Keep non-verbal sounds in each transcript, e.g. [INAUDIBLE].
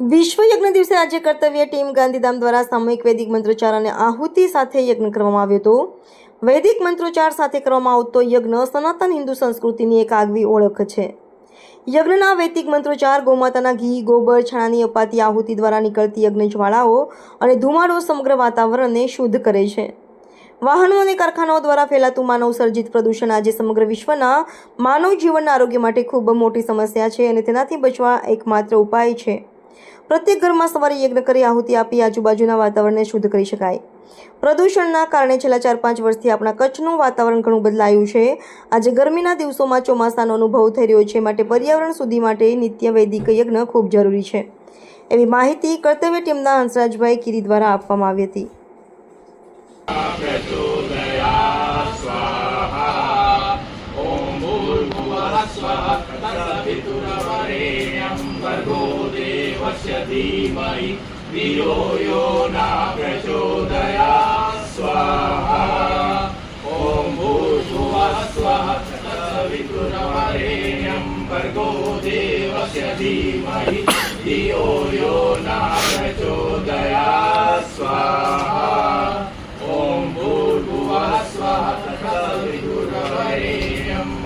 વિશ્વ યજ્ઞ દિવસે આજે કર્તવ્ય ટીમ ગાંધીધામ દ્વારા સામૂહિક વૈદિક મંત્રોચ્ચાર અને આહુતિ સાથે યજ્ઞ કરવામાં આવ્યો હતો. વૈદિક મંત્રોચ્ચાર સાથે કરવામાં આવતો યજ્ઞ સનાતન હિન્દુ સંસ્કૃતિની એક આગવી ઓળખ છે. યજ્ઞના વૈદિક મંત્રોચ્ચાર ગોમાતાના ઘી, ગોબર, છાણાની અપાતી આહુતિ દ્વારા નીકળતી યજ્ઞ જ્વાળાઓ અને ધુમાડો સમગ્ર વાતાવરણને શુદ્ધ કરે છે. વાહનો અને કારખાનાઓ દ્વારા ફેલાતું માનવ સર્જિત પ્રદૂષણ આજે સમગ્ર વિશ્વના માનવ જીવનના આરોગ્ય માટે ખૂબ મોટી સમસ્યા છે અને તેનાથી બચવા એકમાત્ર ઉપાય છે. પ્રત્યેક ઘરમાં સવારે યજ્ઞ કરી આહુતિ આપી આજુબાજુના વાતાવરણને શુદ્ધ કરી શકાય. પ્રદૂષણના કારણે છેલ્લા ચાર પાંચ વર્ષથી આપણા કચ્છનું વાતાવરણ ઘણું બદલાયું છે. આજે ગરમીના દિવસોમાં ચોમાસાનો અનુભવ થઈ રહ્યો છે, માટે પર્યાવરણ સુધી માટે નિત્ય વૈદિક યજ્ઞ ખૂબ જરૂરી છે. એવી માહિતી કર્તવ્ય ટીમના હંસરાજભાઈ કિરી દ્વારા આપવામાં આવી હતી. સ્વાહા देवस्य धीमहि धियो यो न प्रचोदयात् स्वाहा ॐ भूर्भुवः स्वः तत्सवितुरवरेण्यं भर्गो देवस्य धीमहि धियो यो न प्रचोदयात् स्वाहा ॐ भूर्भुवः स्वः तत्सवितुर्वरेण्यं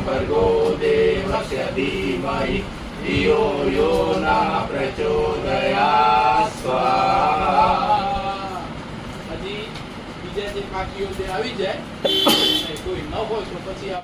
भर्गो देवस्य धीमहि धियो यो न प्रचोदयात् જે જે આવી જાય. [COUGHS] કોઈ ન હોય તો પછી